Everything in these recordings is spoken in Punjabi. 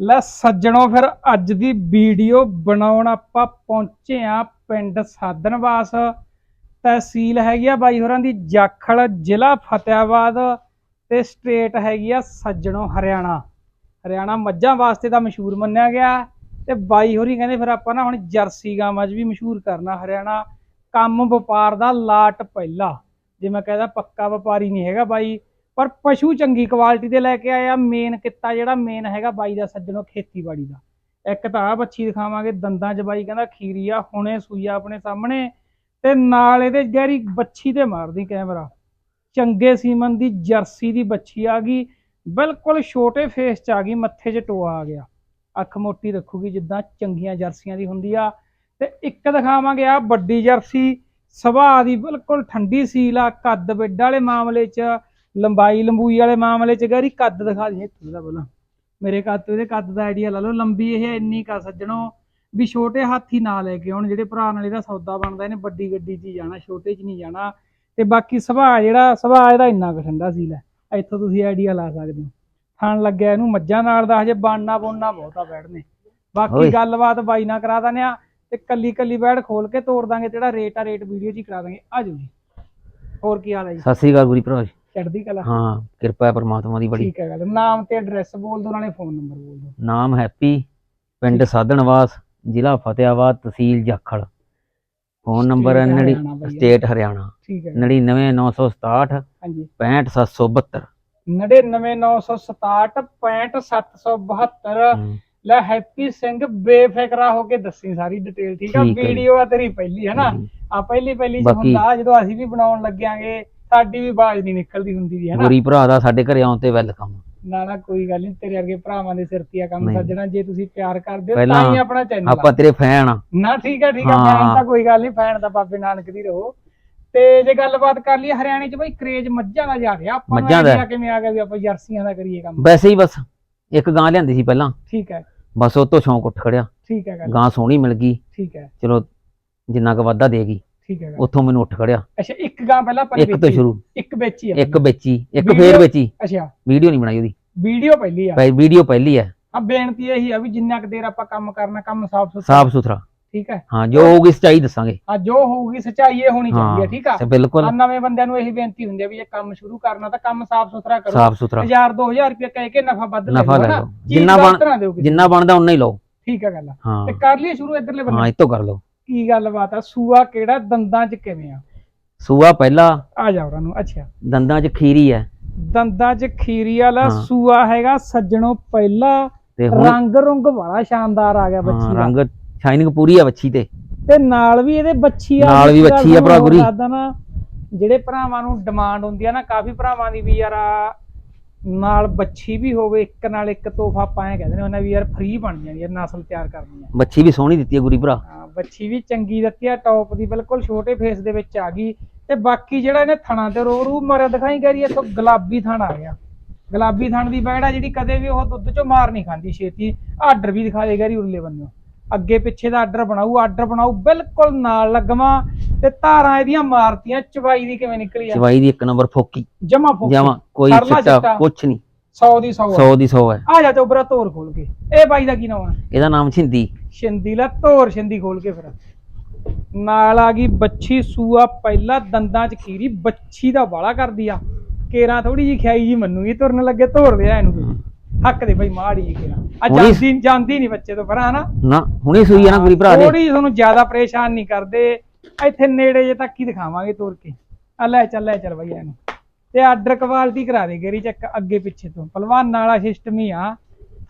ਲੈ ਸੱਜਣੋ, ਫਿਰ ਅੱਜ ਦੀ ਵੀਡੀਓ ਬਣਾਉਣ ਆਪਾਂ ਪਹੁੰਚੇ ਆ ਪਿੰਡ ਸਾਧਨਵਾਸ। ਤਹਿਸੀਲ ਹੈਗੀ ਆ ਬਾਈ ਹੋਰਾਂ ਦੀ ਜਾਖਲ, ਜ਼ਿਲ੍ਹਾ ਫਤਿਆਬਾਦ ਤੇ ਸਟੇਟ ਹੈਗੀ ਆ ਸੱਜਣੋ, ਹਰਿਆਣਾ। ਹਰਿਆਣਾ ਮੱਝਾਂ ਵਾਸਤੇ ਤਾਂ ਮਸ਼ਹੂਰ ਮੰਨਿਆ ਗਿਆ ਤੇ ਬਾਈ ਹੋਰੀ ਕਹਿੰਦੇ ਫਿਰ ਆਪਾਂ ਨਾ ਹੁਣ ਜਰਸੀ ਗਾਵਾਂ 'ਚ ਵੀ ਮਸ਼ਹੂਰ ਕਰਨਾ। ਹਰਿਆਣਾ ਕੰਮ ਵਪਾਰ ਦਾ ਲਾਟ ਪਹਿਲਾ। ਜੇ ਮੈਂ ਕਹਿੰਦਾ ਪੱਕਾ ਵਪਾਰੀ ਨਹੀਂ ਹੈਗਾ ਬਾਈ ਪਰ ਪਸ਼ੂ ਚੰਗੀ ਕੁਆਲਿਟੀ ਦੇ ਲੈ ਕੇ ਆਇਆ ਮੇਨ ਕਿੱਤਾ ਜਿਹੜਾ ਮੇਨ ਹੈਗਾ ਬਾਈ ਦਾ ਸੱਜਣੋ ਖੇਤੀਬਾੜੀ ਦਾ। ਇੱਕ ਤਾਂ ਆ ਬੱਚੀ ਦਿਖਾਵਾਂਗੇ, ਦੰਦਾਂ 'ਚ ਬਾਈ ਕਹਿੰਦਾ ਖੀਰੀ ਆ, ਹੁਣੇ ਸੂਈ ਆ ਆਪਣੇ ਸਾਹਮਣੇ ਤੇ ਨਾਲ ਇਹਦੇ ਗਹਿਰੀ ਬੱਚੀ ਤੇ ਮਾਰਦੀ ਕੈਮਰਾ। ਚੰਗੇ ਸੀਮਨ ਦੀ ਜਰਸੀ ਦੀ ਬੱਚੀ ਆ ਗਈ, ਬਿਲਕੁਲ ਛੋਟੇ ਫੇਸ 'ਚ ਆ ਗਈ, ਮੱਥੇ 'ਚ ਟੋਆ ਆ ਗਿਆ। ਅੱਖ ਮੋਟੀ ਰੱਖੂਗੀ ਜਿੱਦਾਂ ਚੰਗੀਆਂ ਜਰਸੀਆਂ ਦੀ ਹੁੰਦੀ ਆ। ਤੇ ਇੱਕ ਦਿਖਾਵਾਂਗੇ ਆ ਵੱਡੀ ਜਰਸੀ ਸੁਭਾਅ ਦੀ ਬਿਲਕੁਲ ਠੰਡੀ ਸੀਲ ਆ, ਕੱਦ ਬਿੱਡ ਵਾਲੇ ਮਾਮਲੇ 'ਚ। ਲੰਬਾਈ ਲੰਬੂਈ ਵਾਲੇ ਮਾਮਲੇ 'ਚ ਗੈਰੀ ਕੱਦ ਦਿਖਾ ਦਈਏ ਥੋੜਾ ਪਹਿਲਾਂ ਮੇਰੇ ਕੱਦ ਤੋਂ ਇਹਦੇ ਕੱਦ ਦਾ ਆਈਡੀਆ ਲਾ ਲਓ ਲੰਬੀ ਇਹ ਇੰਨੀ ਕਾ ਸੱਜਣੋ। ਵੀ ਛੋਟੇ ਹਾਥੀ ਨਾ ਲੈ ਕੇ ਆਉਣ ਜਿਹੜੇ ਭਰਾ ਨਾਲ ਇਹਦਾ ਸੌਦਾ ਬਣਦਾ ਇਹਨੇ ਵੱਡੀ ਗੱਡੀ 'ਚ ਹੀ ਜਾਣਾ ਛੋਟੇ 'ਚ ਨਹੀਂ ਜਾਣਾ। ਤੇ ਬਾਕੀ ਸੁਭਾਅ ਜਿਹੜਾ ਸੁਭਾਅ ਇਹਦਾ ਇੰਨਾ ਕੁ ਠੰਡਾ ਸੀਲ ਹੈ ਇੱਥੋਂ ਤੁਸੀਂ ਆਈਡੀਆ ਲਾ ਸਕਦੇ ਹੋ। ਖਾਣ ਲੱਗਿਆ ਇਹਨੂੰ ਮੱਝਾਂ ਨਾਲ ਦਾ ਹਜੇ ਬਾਣਾ ਬੋਨਾ ਬਹੁਤਾ ਬੈਠਨੇ ਬਾਕੀ। ਗੱਲਬਾਤ ਬਾਈ ਨਾਲ ਕਰਾ ਦਿੰਦੇ ਆ ਤੇ ਕੱਲੀ ਕੱਲੀ ਬੈਠ ਖੋਲ ਕੇ ਤੋੜ ਦਾਂਗੇ ਜਿਹੜਾ ਰੇਟ ਆ ਰੇਟ ਵੀਡੀਓ 'ਚ ਹੀ ਕਰਾ ਦਾਂਗੇ। ਆ ਜਾਓ ਜੀ। ਹੋਰ ਕੀ ਹਾਲ ਹੈ ਜੀ? ਸਤਿ ਸ੍ਰੀ ਅਕਾਲ ਗੁਰੀ ਭਰਾ ਜੀ। ਚੜ੍ਹਦੀ ਕਲਾ। ਹਾਂ ਕਿਰਪਾ ਹੈ ਪਰਮਾਤਮਾ ਦੀ ਬੜੀ। ਠੀਕ ਹੈ ਗੱਲ। ਨਾਮ ਤੇ ਐਡਰੈਸ ਬੋਲ ਦਿਓ ਨਾਲੇ ਫੋਨ ਨੰਬਰ ਬੋਲ ਦਿਓ। ਨਾਮ ਹੈਪੀ ਪਿੰਡ ਸਾਧਨਵਾਸ ਜ਼ਿਲ੍ਹਾ ਫਤਿਆਬਾਦ ਤਹਿਸੀਲ ਜਾਖਲ। ਫੋਨ ਨੰਬਰ 90 ਹਰਿਆਣਾ ਬਾਈ। ਸਟੇਟ ਹਰਿਆਣਾ। ਠੀਕ ਹੈ। 99967 ਹਾਂਜੀ। 65772 99967 65772 ਹਮ, ਲੈ ਹੈਪੀ ਸਿੰਘ ਬੇਫਿਕਰਾ ਹੋ ਕੇ ਦੱਸੀ ਸਾਰੀ ਡਿਟੇਲ ਠੀਕ ਆ? ਠੀਕ ਹੈ ਜੀ। ਵੀਡੀਓ ਆ ਤੇਰੀ ਪਹਿਲੀ ਹੈ ਨਾ? ਆ ਪਹਿਲੀ ਪਹਿਲੀ ਚ ਬਾਕੀ- ਹੁੰਦਾ ਜਦੋਂ ਅਸੀਂ ਵੀ ਬਣਾਉਣ ਲੱਗਿਆਂਗੇ ਸਾਡੀ ਵੀ ਆਵਾਜ਼ ਨਹੀਂ ਨਿਕਲਦੀ ਹੁੰਦੀ ਦੀ ਹੈ ਨਾ ਗੁਰੀ ਭਰਾ ਦਾ ਸਾਡੇ ਘਰੇ ਆਉਣ ਤੇ ਵੈਲਕਮ ਨਾ ਨਾ ਕੋਈ ਗੱਲ ਨਹੀਂ ਤੇਰੇ ਵਰਗੇ ਭਰਾਵਾਂ ਦੇ ਸਿਰ ਤੇ ਆ ਕੰਮ ਨਹੀਂ। ਸੱਜਣਾ ਜੇ ਤੁਸੀਂ ਪਿਆਰ ਕਰਦੇ ਹੋ ਪਹਿਲਾਂ ਤਾਂ ਹੀ ਆਪਣਾ ਚੈਨਲ ਆਪਾਂ ਤੇਰੇ ਫੈਨ ਆ। ਨਾ ਠੀਕ ਹੈ ਠੀਕ ਹੈ ਹਾਂ। ਫੈਨ ਤਾਂ ਕੋਈ ਗੱਲ ਨਹੀਂ ਫੈਨ ਤਾਂ ਬਾਬੇ ਨਾਨਕ ਦੀ ਰਹੋ। ਤੇ ਜੇ ਗੱਲਬਾਤ ਕਰ ਲਈ ਹਰਿਆਣੇ ਚ ਬਈ ਕਰੇਜ ਮੱਝਾਂ ਦਾ ਜਾ ਰਿਹਾ। ਆਪਾਂ ਮੱਝਾਂ ਦਾ। ਕਿਵੇਂ ਆ ਗਿਆ ਵੀ ਆਪਾਂ ਜਰਸੀਆਂ ਦਾ ਕਰੀਏ ਕੰਮ? ਵੈਸੇ ਹੀ ਬਸ ਇੱਕ ਗਾਂ ਲਿਆਂਦੀ ਸੀ ਪਹਿਲਾਂ। ਠੀਕ ਹੈ ਬਸ ਉਹ ਤੋਂ ਸ਼ੌਂਕ ਉੱਠ ਖੜਿਆ। ਠੀਕ ਹੈ ਗੱਲ। ਗਾਂ ਸੋਹਣੀ ਮਿਲ ਗਈ। ਠੀਕ ਹੈ ਚਲੋ ਜਿੰਨਾ ਕੁ ਵਾਧਾ ਦੇਗੀ। ਠੀਕ ਹੈ ਗੱਲ ਉੱਥੋਂ ਮੈਨੂੰ ਉੱਠ ਖੜਿਆ। ਅੱਛਾ ਇੱਕ ਗਾਂ ਪਹਿਲਾਂ ਆਪਾਂ ਇੱਕ ਤੋਂ। ਸ਼ੁਰੂ। ਇੱਕ ਵੇਚੀ ਆ। ਇੱਕ ਵੇਚੀ ਇੱਕ ਫੇਰ ਵੇਚੀ। ਅੱਛਾ। ਵੀਡੀਓ ਨਹੀਂ ਬਣਾਈ ਉਹਦੀ। ਵੀਡੀਓ ਪਹਿਲੀ ਆ। ਭਾਈ ਵੀਡੀਓ ਪਹਿਲੀ ਹੈ ਆ ਬੇਨਤੀ ਇਹੀ ਆ ਵੀ ਜਿੰਨਾ ਕੁ ਦੇਰ ਆਪਾਂ ਕੰਮ ਕਰਨਾ ਕੰਮ ਸਾਫ਼ ਸੁਥਰਾ। ਸਾਫ਼ ਸੁਥਰਾ। ਠੀਕ ਹੈ। ਹਾਂ ਜੋ ਹੋਊਗੀ ਸੱਚਾਈ ਦੱਸਾਂਗੇ। ਆ ਜੋ ਹੋਊਗੀ ਸਚਾਈ ਇਹ ਹੋਣੀ ਚਾਹੀਦੀ ਹੈ ਠੀਕ ਆ? ਬਿਲਕੁਲ। ਆ ਨਵੇਂ ਬੰਦਿਆਂ ਨੂੰ ਇਹੀ ਬੇਨਤੀ ਹੁੰਦੀ ਹੈ ਵੀ ਜੇ ਕੰਮ ਸ਼ੁਰੂ ਕਰਨਾ ਤਾਂ ਕੰਮ ਸਾਫ਼ ਸੁਥਰਾ ਕਰੋ। ਸਾਫ਼ ਸੁਥਰਾ। 1000 2000 ਰੁਪਏ ਕਹਿ ਕੇ ਨਫਾ ਵੱਧ ਲੈ ਨਫਾ ਲਓ। ਜਿੰਨਾ ਬਣ ਜਿੰਨਾ ਬਣਦਾ ਉਨਾ ਹੀ ਲਓ। ਠੀਕ ਹੈ ਗੱਲ ਆ। ਹਾਂ। ਤੇ ਕਰ ਲਈ ਸ਼ੁਰੂ ਇਧਰਲੇ ਹਾਂ ਬੰਦੇ ਇਤੋਂ ਕਰ ਲਓ। ਕੀ ਗੱਲਬਾਤ ਆ? ਸੂਆ ਕਿਹੜਾ? ਦੰਦਾਂ 'ਚ ਕਿਵੇਂ ਆ? ਸੂਆ ਪਹਿਲਾ। ਆ ਜਾ ਉਹਨਾਂ ਨੂੰ ਅੱਛਾ। ਦੰਦਾਂ 'ਚ ਖੀਰੀ ਹੈ ਦੰਦਾਂ 'ਚ ਖੀਰੀ ਵਾਲਾ ਹਾਂ। ਸੂਆ ਹੈਗਾ ਸੱਜਣੋ ਪਹਿਲਾ। ਤੇ ਹੁਣ ਰੰਗ ਰੁੰਗ ਬੜਾ ਸ਼ਾਨਦਾਰ ਆ ਗਿਆ ਹਾਂ, ਬੱਚੀ ਦਾ। ਰੰਗ ਸ਼ਾਈਨਿੰਗ ਪੂਰੀ ਆ ਬੱਚੀ ਤੇ। ਤੇ ਨਾਲ ਵੀ ਇਹਦੇ ਬੱਚੀ ਆ ਨਾਲ ਵੀ ਬੱਚੀ ਆ ਭਰਾ ਗੁਰੀ। ਨਾ ਜਿਹੜੇ ਭਰਾਵਾਂ ਨੂੰ ਡਿਮਾਂਡ ਹੁੰਦੀ ਆ ਨਾ ਕਾਫੀ ਭਰਾਵਾਂ ਦੀ ਵੀ ਯਾਰ ਆ ਨਾਲ ਬੱਚੀ ਵੀ ਹੋਵੇ ਇੱਕ ਨਾਲ ਇੱਕ ਤੋਹਫਾ ਐ ਕਹਿੰਦੇ ਨੇ ਉਹਨਾਂ ਵੀ ਯਾਰ ਫ੍ਰੀ ਬਣ ਜਾਣੀ ਯਾਰ ਨਸਲ ਤਿਆਰ ਕਰਨੀ ਆ। ਬੱਚੀ ਵੀ ਸੋਹਣੀ ਦਿੱਤੀ ਹੈ ਗੁਰੀ ਭਰਾ। ਬੱਚੀ ਵੀ ਚੰਗੀ ਦਿੱਤੀ ਆ ਟੌਪ ਦੀ ਬਿਲਕੁਲ ਛੋਟੇ ਫੇਸ ਦੇ ਵਿੱਚ ਆ ਗਈ। ਤੇ ਬਾਕੀ ਜਿਹੜਾ ਇਹਨੇ ਥਣਾ ਤੇ ਰੋ ਰੂ ਮਾਰਿਆ ਦਿਖਾਈ ਗਰੀ ਇੱਥੋਂ ਗੁਲਾਬੀ ਥਣ ਆ ਗਿਆ। ਗੁਲਾਬੀ ਥਣ ਦੀ ਬੈੜਾ ਜਿਹੜੀ ਕਦੇ ਵੀ ਉਹ ਦੁੱਧ ਚੋਂ ਮਾਰ ਨਹੀਂ ਖਾਂਦੀ ਛੇਤੀ। ਆਰਡਰ ਵੀ ਦਿਖਾ ਦੇ ਗਰੀ ਉਰਲੇ ਬੰਨਿਓ। ਅੱਗੇ ਪਿੱਛੇ ਦਾ ਆਰਡਰ ਬਣਾਊ ਆਰਡਰ ਬਣਾਊ ਬਿਲਕੁਲ ਨਾਲ ਲੱਗਵਾ। ਤੇ ਧਾਰਾਂ ਇਹਦੀਆਂ ਮਾਰਤੀਆਂ ਚਵਾਈ ਦੀ ਕਿਵੇਂ ਨਿਕਲੀ ਆ? ਚਵਾਈ ਦੀ ਇੱਕ ਨੰਬਰ ਫੋਕੀ। ਜਮਾ ਫੋਕੀ। ਜਾਵਾਂ ਕੋਈ ਛੱਟਾ। ਕੁਛ ਨਹੀਂ। 100 ਦੀ 100 100 ਦੀ 100 ਹੈ ਆ ਜਾ ਚੋਬਰਾ ਤੋਰ ਖੋਲ ਕੇ। ਇਹ ਬਾਈ ਦਾ ਕੀ ਨਾਮ ਆ? ਇਹਦਾ ਨਾਮ ਛਿੰਦੀ। ਸ਼ਿੰਦੀ ਲਾ ਧੋਰ ਸ਼ਿੰਦੀ ਖੋਲ ਕੇ ਫਿਰ। ਨਾਲ ਆ ਗਈ ਬੱਚੀ ਸੂਆ ਪਹਿਲਾ ਦੰਦਾਂ ਚ ਖੀਰੀ ਬੱਚੀ ਦਾ ਵਾਲਾ ਕਰਦੀ ਆ। ਕੇਰਾਂ ਥੋੜੀ ਜੀ ਖਿਆਈ ਜੀ ਮੰਨੂਗੀ ਤੁਰਨ ਲੱਗੇ ਧੋਰ ਲਿਆ ਇਹਨੂੰ। ਹੱਕ ਦੇ ਬਈ ਮਾੜੀ ਜੀ ਕੇਰਾਂ। ਆ ਜਾਂਦੀ ਜਾਂਦੀ ਨਹੀਂ ਬੱਚੇ ਤੋਂ ਪਰਾਂ ਹਨਾ? ਨਾ ਹੁਣੇ ਸੂਈ ਹੈ ਨਾ ਗੁਰੀ ਭਰਾ ਨੇ ਥੋੜੀ ਤੁਹਾਨੂੰ ਜ਼ਿਆਦਾ ਪਰੇਸ਼ਾਨ ਨਹੀਂ ਕਰਦੇ। ਇੱਥੇ ਨੇੜੇ ਜੇ ਤੱਕ ਹੀ ਦਿਖਾਵਾਂਗੇ ਤੋਰ ਕੇ। ਆ ਲੈ ਚੱਲ ਲੈ ਚੱਲ ਬਈ ਇਹਨੂੰ। ਤੇ ਆਰਡਰ ਕੁਆਲਿਟੀ ਕਰਾ ਦੇ ਗੇਰੀ ਚੱਕ ਅੱਗੇ ਪਿੱਛੇ ਤੋਂ। ਪਹਿਲਵਾਨ ਵਾਲਾ ਸਿਸਟਮ ਹੀ ਆ।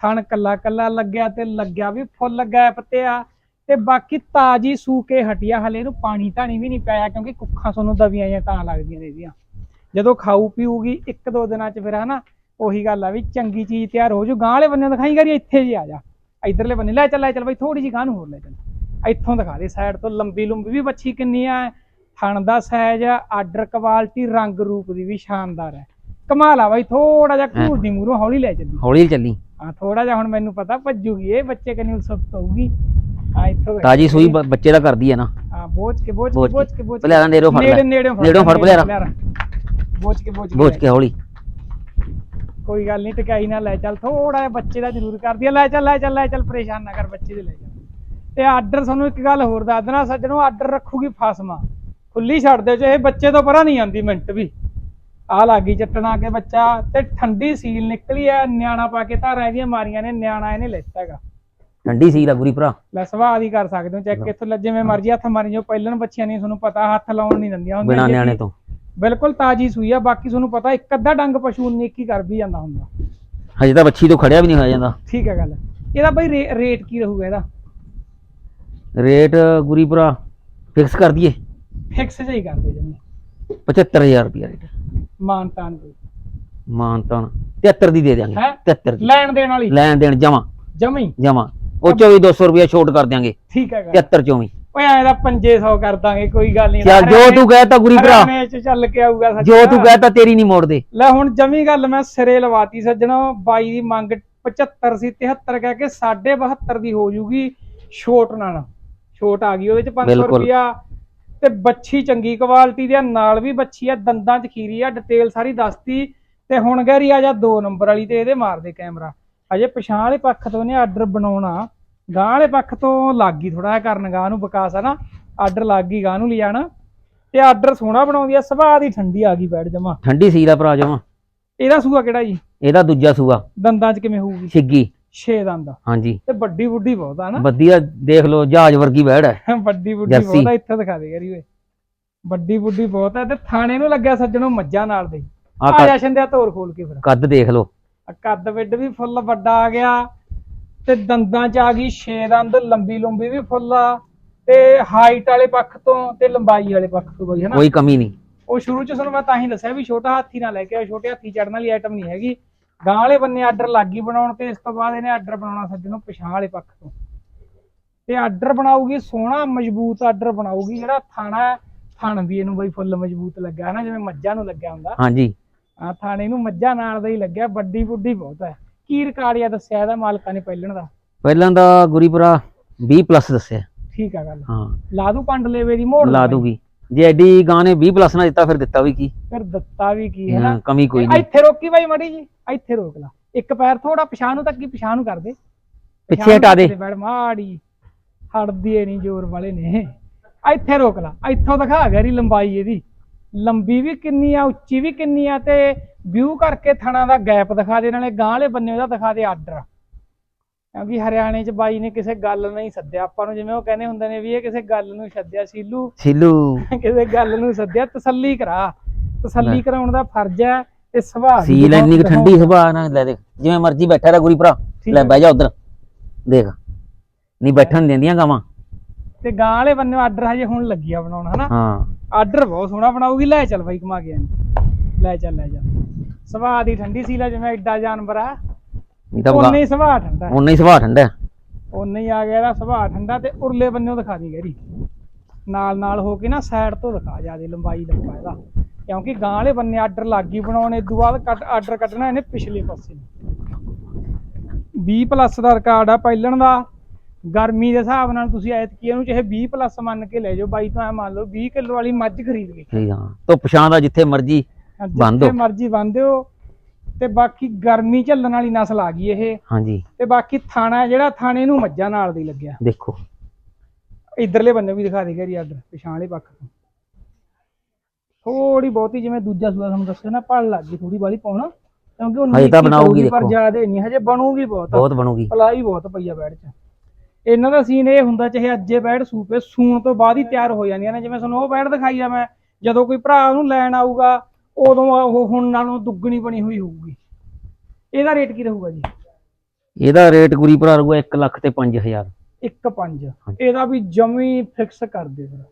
ਥਣ ਕੱਲਾ ਕੱਲਾ ਲੱਗਿਆ ਤੇ ਲੱਗਿਆ ਵੀ ਫੁੱਲ ਗੈਪ ਤੇ ਆ ਤੇ ਬਾਕੀ ਤਾਜੀ ਸੂ ਕੇ ਹਟਿਆ ਹਲੇ ਇਹਨੂੰ ਪਾਣੀ ਧਾਣੀ ਵੀ ਨਹੀਂ ਪਾਇਆ ਕਿਉਂਕਿ ਕੁੱਖਾਂ ਤੁਹਾਨੂੰ ਦਵੀਆਂ ਜਾਂ ਤਾਂ ਲੱਗਦੀਆਂ ਨੇ ਇਹਦੀਆਂ। ਜਦੋਂ ਖਾਊ ਪੀਊਗੀ ਇੱਕ ਦੋ ਦਿਨਾਂ ਚ ਫਿਰ ਹਨਾ ਉਹੀ ਗੱਲ ਆ ਵੀ ਚੰਗੀ ਚੀਜ਼ ਤਿਆਰ ਹੋ ਜੂ। ਗਾਂ ਵਾਲੇ ਬੰਨੇ ਦਿਖਾਈ ਕਰੀ ਇੱਥੇ ਜੇ ਆ ਜਾ। ਇਧਰਲੇ ਬੰਨੇ ਲੈ ਚੱਲ ਲੈ ਚੱਲ ਬਈ ਥੋੜੀ ਜੀ ਗਾਂ ਨੂੰ ਹੋਰ ਲੈ ਚੱਲ। ਇੱਥੋਂ ਦਿਖਾ ਦੇ ਸਾਈਡ ਤੋਂ ਲੰਬੀ ਲੰਬੀ ਵੀ ਬੱਚੀ ਕਿੰਨੀ ਆ ਥਣ ਦਾ ਸਾਈਜ਼ ਆਰਡਰ ਕੁਆਲਿਟੀ ਰੰਗ ਰੂਪ ਦੀ ਵੀ ਸ਼ਾਨਦਾਰ ਹੈ। ਕਮਾਲ ਆ ਬਾਈ ਥੋੜਾ ਜਿਹਾ ਘੂਰ ਦੀ ਮੂਰੋਂ ਹੌਲੀ ਲੈ ਚੱਲੀ। ਹੌਲੀ ਚੱਲੀ। ਹਾਂ ਥੋੜਾ ਜਿਹਾ ਹੁਣ ਮੈਨੂੰ ਪਤਾ ਭੱਜੂਗੀ ਇਹ ਬੱਚੇ ਕਨੀ ਉਸਤ ਹੋਊਗੀ। ਆ ਇੱਥੋਂ। ਤਾਜੀ ਸੂਈ ਬ- ਬੱਚੇ ਦਾ ਕਰਦੀ ਹੈ ਨਾ। ਹਾਂ ਬੋਝ ਕੇ ਬੋਝ ਕੇ ਬੋਝ ਕੇ। ਬੋਝ ਭਲਿਆਰਾ ਨੇੜੋਂ ਫੜ ਲੈ। ਨੇੜੇ ਨੇੜੋਂ ਫੜ ਨੇੜੋਂ ਫੜ ਭਲਿਆਰਾ। ਬੋਝ ਕੇ ਬੋਝ ਕੇ। ਬੋਝ ਕੇ ਹੌਲੀ। ਕੋਈ ਗੱਲ ਨਹੀਂ ਟਕਾਈ ਨਾਲ ਲੈ ਚੱਲ ਥੋੜਾ ਜਿਹਾ ਬੱਚੇ ਦਾ ਜ਼ਰੂਰ ਕਰਦੀ ਆ। ਲੈ ਚੱਲ ਲੈ ਚੱਲ ਲੈ ਚੱਲ ਪਰੇਸ਼ਾਨ ਨਾ ਕਰ ਬੱਚੇ ਦੇ ਲੈ ਚੱਲ। ਤੇ ਆਰਡਰ ਤੁਹਾਨੂੰ ਇੱਕ ਗੱਲ ਹੋਰ ਦੱਸ ਦੇਣਾ ਸੱਜਣੋ ਆਰਡਰ ਰੱਖੂਗੀ ਫਾਸਮਾ। ਖੁੱਲੀ ਛੱਡ ਦਿਓ ਚਾਹੇ ਬੱਚੇ ਤੋਂ ਪਰਾਂ ਨਹੀਂ ਆਉਂਦੀ ਮਿੰਟ ਵੀ। ਆ ਲੱਗੀ ਚੱਟਣਾ ਕੇ ਬੱਚਾ ਤੇ ਠੰਡੀ ਸੀਲ ਨਿਕਲੀ ਐ ਨਿਆਣਾ ਪਾ ਕੇ ਧਾਰਾਂ ਇਹਦੀਆਂ ਮਾਰੀਆਂ ਨੇ ਨਿਆਣਾ ਇਹਨੇ ਲੈਤਾ ਹੈਗਾ। ਠੰਡੀ ਸੀ ਗੁਰੀ ਭਰਾ। ਲੈ ਸਵਾਹ ਦੀ ਕਰ ਸਕਦੇ ਹੋ ਚੈੱਕ ਇੱਥੋਂ ਲੱਜੇ ਮੈਂ ਮਰਜ਼ੀ ਹੱਥ ਮਾਰੀ ਜੋ ਪਹਿਲਣ ਬੱਚਿਆਂ ਨਹੀਂ ਤੁਹਾਨੂੰ ਪਤਾ ਹੱਥ ਲਾਉਣ ਨਹੀਂ ਦਿੰਦੀਆਂ ਹੁੰਦੀਆਂ ਬਿਨਾ ਨਿਆਣੇ ਤੋਂ। ਬਿਲਕੁਲ ਤਾਜੀ ਸੂਈ ਆ ਬਾਕੀ ਤੁਹਾਨੂੰ ਪਤਾ ਇੱਕ ਅੱਧਾ ਡੰਗ ਪਸ਼ੂ ਨੇਕੀ ਕਰ ਵੀ ਜਾਂਦਾ ਹੁੰਦਾ। ਹਜੇ ਤਾਂ ਬੱਚੀ ਤੋਂ ਖੜਿਆ ਵੀ ਨਹੀਂ ਹੋਇਆ ਜਾਂਦਾ। ਠੀਕ ਹੈ ਗੱਲ। ਇਹਦਾ ਬਈ ਰੇਟ ਕੀ ਰਹੂਗਾ ਇਹਦਾ? ਰੇਟ ਗੁਰੀ ਭਰਾ ਫਿਕਸ ਕਰ ਦਈਏ। ਫਿਕਸ ਜਿਹਾ ਹੀ ਕਰਦੇ ਜਮੀ। 75000 ਰੁਪਿਆ ਰੇਟ। ਮਾਨਤਾਨ ਕੋਈ ਮਾਨਤਾਨ 73 ਦੀ ਦੇ ਦਿਆਂਗੇ। ਹੈਂ? 73 ਦੀ। ਲੈਣ ਦੇਣ ਵਾਲੀ? ਲੈਣ ਦੇਣ ਜਮਾ। ਜਮੀ? ਜਮਾ। ਉਹ ਚੋਂ ਵੀ 200 ਰੁਪਿਆ ਛੋਟ ਕਰ ਦਿਆਂਗੇ। ਠੀਕ ਹੈ ਗੱਲ 73 ਚੋਂ ਵੀ ਓਏ ਐਂ ਦਾ 500 ਕਰ ਦਾਂਗੇ ਕੋਈ ਗੱਲ ਨਹੀਂ ਚੱਲ ਜੋ ਤੂੰ ਕਹਿਤਾ ਗੁਰੀ ਭਰਾ। ਚ ਚੱਲ ਕੇ ਆਊਗਾ ਸੱਜਣਾ। ਜੋ ਤੂੰ ਕਹਿਤਾ ਤੇਰੀ ਨਹੀਂ ਮੋੜਦੇ। ਲੈ ਹੁਣ ਜਮੀ ਗੱਲ ਮੈਂ ਸਿਰੇ ਲਵਾਤੀ ਸੱਜਣੋ। ਬਾਈ ਦੀ ਮੰਗ 75 ਸੀ 73 ਕਹਿ ਕੇ 72 ਦੀ ਹੋ ਜੂਗੀ ਛੋਟ ਨਾਲ। ਛੋਟ ਆ ਗਈ ਉਹਦੇ ਚ 500 ਬਿਲਕੁਲ। ਰੁਪਿਆ ਤੇ ਬੱਚੀ ਚੰਗੀ ਕੁਆਲਿਟੀ ਦੀ ਆ ਨਾਲ ਵੀ ਬੱਚੀ ਆ ਦੰਦਾਂ ਚ ਖੀਰੀ ਆ ਡਿਟੇਲ ਸਾਰੀ ਦੱਸਤੀ। ਤੇ ਹੁਣ ਗੈਰੀ ਆ ਜਾ 2 ਨੰਬਰ ਵਾਲੀ ਤੇ ਇਹਦੇ ਮਾਰ ਦੇ ਕੈਮਰਾ ਅਜੇ ਪਛਾਣ ਵਾਲੇ ਪੱਖ ਤੋਂ ਨੇ ਆਰਡਰ ਬਣਾਉਣਾ। ਗਾਂ ਵਾਲੇ ਪੱਖ ਤੋਂ ਲੱਗ ਗਈ ਥੋੜਾ ਜਿਹਾ ਕਰਨ ਗਾਂ ਨੂੰ ਵਿਕਾਸ ਆ ਨਾ। ਆਰਡਰ ਲੱਗ ਗਈ ਗਾਂ ਨੂੰ ਲਿਜਾਣ ਤੇ ਆਰਡਰ ਸੋਹਣਾ ਬਣਾਉਂਦੀ ਆ ਸੁਭਾਅ ਦੀ ਠੰਡੀ ਆ ਗਈ ਬੈਠ ਜਮਾ। ਠੰਡੀ ਸੀ ਦਾ ਭਰਾ ਜਮਾ। ਇਹਦਾ ਸੂਆ ਕਿਹੜਾ ਜੀ? ਇਹਦਾ ਦੂਜਾ ਸੂਆ। ਦੰਦਾਂ 'ਚ ਕਿਵੇਂ ਹੋਊਗੀ? ਛਿੱਗੀ 6 ਦੰਦ ਹਾਂਜੀ। ਤੇ ਵੱਡੀ ਬੁੱਢੀ ਬਹੁਤ ਆ ਨਾ। ਵਧੀਆ ਦੇਖ ਲਓ ਜਹਾਜ਼ ਵਰਗੀ ਬੈੜ ਹੈ। ਵੱਡੀ ਬੁੱਢੀ। ਬਹੁਤ ਆ ਇੱਥੇ ਦਿਖਾ ਦੇ ਯਾਰੀ ਓਏ। ਵੱਡੀ ਬੁੱਢੀ ਬਹੁਤ ਆ ਤੇ ਥਾਣੇ ਨੂੰ ਲੱਗਿਆ ਸੱਜਣੋ ਮੱਝਾਂ ਨਾਲ ਦੇ। ਆ ਜਾ ਛੰਦਿਆ ਤੋਰ ਖੋਲ ਕੇ ਫਿਰ। ਕੱਦ ਦੇਖ ਲਓ। ਕੱਦ ਵਿੱਡ ਵੀ ਫੁੱਲ ਵੱਡਾ ਆ ਗਿਆ ਤੇ ਦੰਦਾਂ 'ਚ ਆ ਗਈ 6 ਦੰਦ ਲੰਬੀ ਲੰਬੀ ਵੀ ਫੁੱਲ ਆ ਤੇ ਹਾਈਟ ਵਾਲੇ ਪੱਖ ਤੋਂ ਤੇ ਲੰਬਾਈ ਵਾਲੇ ਪੱਖ ਤੋਂ ਬਈ ਹਨਾ ਕੋਈ ਕਮੀ ਨਹੀਂ। ਉਹ ਸ਼ੁਰੂ ਚ ਤੁਹਾਨੂੰ ਮੈਂ ਤਾਂ ਹੀ ਦੱਸਿਆ ਵੀ ਛੋਟਾ ਹਾਥੀ ਨਾ ਲੈ ਕੇ ਛੋਟੇ ਹਾਥੀ ਚੜਨ ਵਾਲੀ ਆਈਟਮ ਨਹੀਂ ਹੈਗੀ। ਗਾਂ ਵਾਲੇ ਬੰਨੇ ਆਰਡਰ ਲੱਗੀ ਬਣਾਉਣ ਤੇ ਇਸ ਤੋਂ ਬਾਅਦ ਇਹਨੇ ਆਰਡਰ ਬਣਾਉਣਾ ਸੱਜਣੋ ਪਛਾਣ ਵਾਲੇ ਪੱਖ ਤੋਂ। ਤੇ ਆਰਡਰ ਬਣਾਉਗੀ ਸੋਹਣਾ ਮਜ਼ਬੂਤ ਆਰਡਰ ਬਣਾਉਗੀ ਜਿਹੜਾ ਥਾਣਾ ਥਣ ਵੀ ਇਹਨੂੰ ਬਈ ਫੁੱਲ ਮਜ਼ਬੂਤ ਲੱਗਾ ਹੈ ਨਾ ਜਿਵੇਂ ਮੱਝਾਂ ਨੂੰ ਲੱਗਿਆ ਹੁੰਦਾ। ਹਾਂਜੀ। ਆ ਥਾਣੇ ਨੂੰ ਮੱਝਾਂ ਨਾਲ ਦਾ ਹੀ ਲੱਗਿਆ ਵੱਡੀ ਬੁੱਢੀ ਬਹੁਤ ਹੈ। ਕੀ ਰਿਕਾਰਡਿਆ ਦੱਸਿਆ ਇਹਦਾ ਮਾਲਕਾਂ ਨੇ ਪਹਿਲਣ ਦਾ? ਪਹਿਲਾਂ ਦਾ ਗੁਰੀਪੁਰਾ 20 ਪਲੱਸ ਦੱਸਿਆ। ਠੀਕ ਆ ਗੱਲ। ਹਾਂ। ਲਾ ਦੂ ਪੰਡ ਲੇਵੇ ਦੀ ਮੋੜ ਲਾ ਦੂਗੀ ਜੇ ਐਡੀ ਗਾਂ ਨੇ 20 ਪਲੱਸ ਨਾ ਦਿੱਤਾ ਫਿਰ ਦਿੱਤਾ ਵੀ ਕੀ? ਫਿਰ ਦਿੱਤਾ ਵੀ ਕੀ ਹੈ ਨਾ? ਹਾਂ, ਕਮੀ ਕੋਈ ਨਹੀਂ। ਇੱਥੇ ਰੋਕੀ ਬਾਈ ਮੜੀ ਜੀ ਇੱਥੇ ਰੋਕ ਲਾ। ਇੱਕ ਪੈਰ ਥੋੜਾ ਪਿਛਾਂ ਨੂੰ ਤੱਕੀ ਪਿਛਾਂ ਨੂੰ ਕਰ ਦੇ। ਪਿੱਛੇ ਹਟਾ ਦੇ। ਬੈਠ ਮਾੜੀ। ਹਟਦੀ ਏ ਨਹੀਂ ਜ਼ੋਰ ਵਾਲੇ ਨੇ। ਇੱਥੇ ਰੋਕ ਲਾ। ਇੱਥੋਂ ਦਿਖਾ ਗੈਰੀ ਲੰਬਾਈ ਇਹਦੀ। ਲੰਬੀ ਵੀ ਕਿੰਨੀ ਆ ਉੱਚੀ ਵੀ ਕਿੰਨੀ ਆ ਤੇ ਵਿਊ ਕਰਕੇ ਥਣਾ ਦਾ ਗੈਪ ਦਿਖਾ ਦੇ ਨਾਲੇ ਗਾਂ ਵਾਲੇ ਬੰਨੇ ਉਹਦਾ ਦਿਖਾ ਦੇ ਆਰਡਰ। ਕਿਉਂਕਿ ਹਰਿਆਣੇ ਚ ਬਾਈ ਨੇ ਕਿਸੇ ਗੱਲ ਨਹੀਂ ਸੱਦਿਆ। ਆਪਾਂ ਨੂੰ ਜਿਵੇਂ ਉਹ ਕਹਿੰਦੇ ਹੁੰਦੇ ਨੇ ਵੀ ਇਹ ਕਿਸੇ ਗੱਲ ਨੂੰ ਸੱਦਿਆ। ਸੀਲੂ। ਛਿੱਲੂ ਕਿਸੇ ਗੱਲ ਨੂੰ ਸੱਦਿਆ। ਤਸੱਲੀ ਕਰਾ। ਤਸੱਲੀ। ਕਰਾਉਣ ਦਾ ਫਰਜ਼ ਹੈ। ਤੇ ਸੁਭਾਅ ਸੀਲ ਇੰਨੀ ਕੁ ਠੰਡੀ। ਸੁਭਾਅ ਨਾਲ ਲੈ ਦੇਖ। ਜਿਵੇਂ ਮਰਜ਼ੀ ਬੈਠਾ ਰਹਿ ਗੁਰੀਪੁਰਾ ਠੀਕ ਲੈ। ਬਹਿ ਜਾ ਉਧਰ। ਦੇਖ। ਨਹੀਂ ਬੈਠਣ ਦਿੰਦੀਆਂ ਗਾਵਾਂ। ਤੇ ਗਾਂ ਵਾਲੇ ਬੰਨੇ ਆਰਡਰ ਹਜੇ ਹੁਣ ਲੱਗੀ ਆ ਬਣਾਉਣ ਹਨਾ? ਹਾਂ। ਆਰਡਰ ਬਹੁਤ ਸੋਹਣਾ ਬਣਾਉਗੀ ਲੈ ਚੱਲ ਬਾਈ ਕਮਾ ਕੇ ਲੈ ਚੱਲ ਲੈ ਚੱਲ। ਸੁਭਾਅ ਦੀ ਠੰਡੀ ਸੀ ਲੈ ਜਿਵੇਂ ਐਡਾ ਜਾਨਵਰ ਆ ਨਹੀਂ ਤਾਂ ਉਨੇ ਹੀ ਸੁਭਾਅ ਠੰਡਾ ਹੈ। ਉਨਾ ਹੀ ਸੁਭਾਅ ਠੰਡਾ ਹੈ। ਉਨੇ ਹੀ ਆ ਗਿਆ ਇਹਦਾ ਸੁਭਾਅ ਠੰਡਾ ਤੇ ਉਰਲੇ ਬੰਨੇੋਂ ਦਿਖਾ ਦੀ ਗੈਰੀ। ਨਾਲ ਨਾਲ ਹੋ ਕੇ ਨਾ ਸਾਈਡ ਤੋਂ ਦਿਖਾ ਜਿਆਦੇ ਲੰਬਾਈ ਲੰਬਾ ਇਹਦਾ। ਕਿਉਂਕਿ ਗਾਂ ਵਾਲੇ ਬੰਨੇ ਆਰਡਰ ਲੱਗੀ ਬਣਾਉਣ ਇਦੋਂ ਬਾਅਦ ਕੱਟ ਆਰਡਰ ਕੱਢਣਾ ਇਹਨੇ ਪਿਛਲੇ ਪਾਸੇ ਨੂੰ। 20 ਪਲੱਸ ਦਾ ਰਿਕਾਰਡ ਆ ਪਹਿਲਣ ਦਾ। ਗਰਮੀ ਦੇ ਹਿਸਾਬ ਨਾਲ ਤੁਸੀਂ ਐਤਕੀ ਇਹਨੂੰ ਚਾਹੇ 20 ਪਲੱਸ ਮੰਨ ਕੇ ਲੈ ਜਾਓ। ਬਾਈ ਤੋਂ ਐ ਮੰਨ ਲਓ 20 ਕਿਲੋ ਵਾਲੀ ਮੱਝ ਖਰੀਦ ਲਈ ਠੀਕ ਹਾਂ ਧੁੱਪ ਛਾਂ ਦਾ ਜਿੱਥੇ ਮਰਜ਼ੀ ਬੰਨ੍ਹ ਜਿੱਥੇ। ਮਰਜ਼ੀ ਬੰਨ ਦਿਓ। ਤੇ ਬਾਕੀ ਗਰਮੀ ਝੱਲਣ ਵਾਲੀ ਨਸਲ ਆ ਗਈ ਇਹ। ਹਾਂਜੀ। ਤੇ ਬਾਕੀ ਥਾਣਾ ਜਿਹੜਾ ਥਾਣੇ ਨੂੰ ਮੱਝਾਂ ਨਾਲ ਦੀ ਲੱਗਿਆ। ਦੇਖੋ। ਇਧਰਲੇ ਬੰਨੇ ਵੀ ਦਿਖਾ ਦੇ ਗਰੀ ਆਰਡਰ ਪਿਛਾਂ ਵਾਲੇ ਪੱਖ ਤੋਂ। ਥੋੜੀ ਬਹੁਤੀ ਜਿਵੇਂ ਦੂਜਾ ਸੂਆ ਤੁਹਾਨੂੰ ਦੱਸਿਆ ਨਾ ਪੜ ਲੱਗ ਗਈ ਥੋੜੀ ਬਾਲੀ ਪਾਉਣਾ। ਕਿਉਂਕਿ ਉਹ ਹਜੇ ਤਾਂ ਬਣਾਊਗੀ ਪਊਗੀ ਪਰ ਦੇਖੋ। ਜ਼ਿਆਦੇ ਨਹੀਂ ਹਜੇ ਬਣੂਗੀ ਬਹੁਤ। ਬਹੁਤ ਬਣੂਗੀ। ਪਲਾਈ ਬਹੁਤ ਪਈ ਆ ਬੈੜ ਚ। ਇਹਨਾਂ ਦਾ ਸੀਨ ਇਹ ਹੁੰਦਾ ਚਾਹੇ ਅੱਜੇ ਬੈੜ ਸੂਪੇ ਸੂਣ ਤੋਂ ਬਾਅਦ ਹੀ ਤਿਆਰ ਹੋ ਜਾਂਦੀਆਂ ਨੇ। ਜਿਵੇਂ ਤੁਹਾਨੂੰ ਉਹ ਬੈੜ ਦਿਖਾਈ ਆ ਮੈਂ ਜਦੋਂ ਕੋਈ ਭਰਾ ਉਹਨੂੰ ਲੈਣ ਆਊਗਾ ਉਦੋਂ ਉਹ ਹੁਣ ਨਾਲੋਂ ਦੁੱਗਣੀ ਬਣੀ ਹੋਈ ਹੋਊਗੀ। ਇਹਦਾ ਰੇਟ ਕੀ ਰਹੂਗਾ ਜੀ? ਇਹਦਾ ਰੇਟ ਗੁਰੀਪੁਰਾ ਰਹੂਗਾ 1 ਲੱਖ ਤੇ 5000 ਇੱਕ ਪੰਜ। ਇਹਦਾ ਵੀ ਜਮੀ ਫਿਕਸ ਕਰ ਦੇ ਫਿਰ।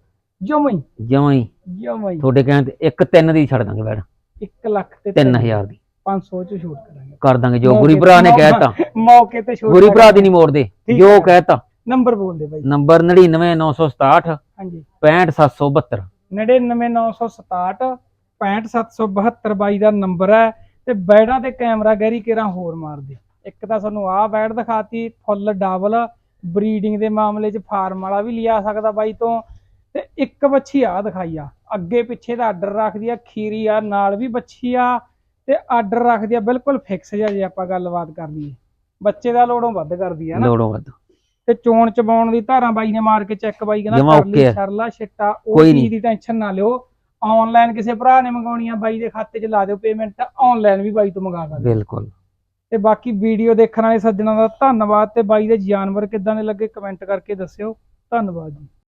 ਜਮੀ? ਜਮਾਂ। ਜਮੀ। ਤੁਹਾਡੇ ਕਹਿਣ ਤੇ 1 3 ਦੀ ਛੱਡ ਦਾਂਗੇ ਬੈੜ 1 ਲੱਖ ਤੇ 3000 ਦੀ। 500 ਚ ਛੋਟ ਕਰਾਂਗੇ। ਕਰ ਦਾਂਗੇ। ਜੋ ਮੌਕੇ ਗੁਰੀਪੁਰਾ ਨੇ ਕਹਿਤਾ। ਮੌਕੇ ਤੇ ਛੋਟ ਗੁਰੀਪੁਰਾ ਦੀ ਨਹੀਂ ਮੋੜਦੇ। ਜੋ। ਕਹਿਤਾ। ਨੰਬਰ ਬੋਲ ਦੇ ਬਾਈ। ਨੰਬਰ 99967 ਹਾਂਜੀ। 65772 99967 65772 ਬਾਈ ਦਾ ਨੰਬਰ ਹੈ ਤੇ ਬੈੜਾਂ ਤੇ ਕੈਮਰਾ ਗੈਰੀ ਕੇਰਾ ਹੋਰ ਮਾਰ ਦੇ। ਇੱਕ ਤਾਂ ਤੁਹਾਨੂੰ ਆਹ ਬੈੜ ਦਿਖਾਤੀ ਫੁੱਲ ਡਬਲ ਬਰੀਡਿੰਗ ਦੇ ਮਾਮਲੇ 'ਚ ਫਾਰਮ ਵਾਲਾ ਵੀ ਲਿਆ ਸਕਦਾ ਬਾਈ ਤੋਂ। ਤੇ ਇੱਕ ਬੱਚੀ ਆ ਦਿਖਾਈ ਆ ਅੱਗੇ ਪਿੱਛੇ ਦਾ ਆਰਡਰ ਰੱਖਦੀ ਆ ਖੀਰੀ ਆ ਨਾਲ ਵੀ ਬੱਚੀ ਆ ਤੇ ਆਰਡਰ ਰੱਖਦੀ ਆ ਬਿਲਕੁਲ ਫਿਕਸ ਜਿਹਾ ਜੇ ਆਪਾਂ ਗੱਲਬਾਤ ਕਰ ਲਈਏ। ਬੱਚੇ ਦਾ ਲੋੜੋਂ ਵੱਧ ਕਰਦੀ ਆ ਨਾ। ਲੋੜੋਂ ਵੱਧ। ਤੇ ਚੋਣ ਚਬਾਉਣ ਦੀ ਧਾਰਾਂ ਬਾਈ ਨੇ ਮਾਰ ਕੇ ਚੈੱਕ ਬਾਈ ਕਹਿੰਦਾ ਕਰ ਲਈ ਆ। ਛਰਲਾ ਛਿੱਟਾ ਉਹ ਚੀਜ਼। ਦੀ ਟੈਨਸ਼ਨ ਨਾ ਲਿਓ। ਆਨਲਾਈਨ ਕਿਸੇ ਭਰਾ ਨੇ ਮੰਗਾਉਣੀ ਆ ਬਾਈ ਦੇ ਖਾਤੇ 'ਚ ਲਾ ਦਿਓ ਪੇਮੈਂਟ ਆਨਲਾਈਨ ਵੀ ਬਾਈ ਤੋਂ ਮੰਗਾ ਸਕਦੇ ਬਿਲਕੁਲ। ਤੇ ਬਾਕੀ ਵੀਡੀਓ ਦੇਖਣ ਵਾਲੇ ਸੱਜਣਾ ਦਾ ਧੰਨਵਾਦ ਤੇ ਬਾਈ ਦੇ ਜਾਨਵਰ ਕਿੱਦਾਂ ਦੇ ਲੱਗੇ ਕਮੈਂਟ ਕਰਕੇ ਦੱਸਿਓ। ਧੰਨਵਾਦ ਜੀ।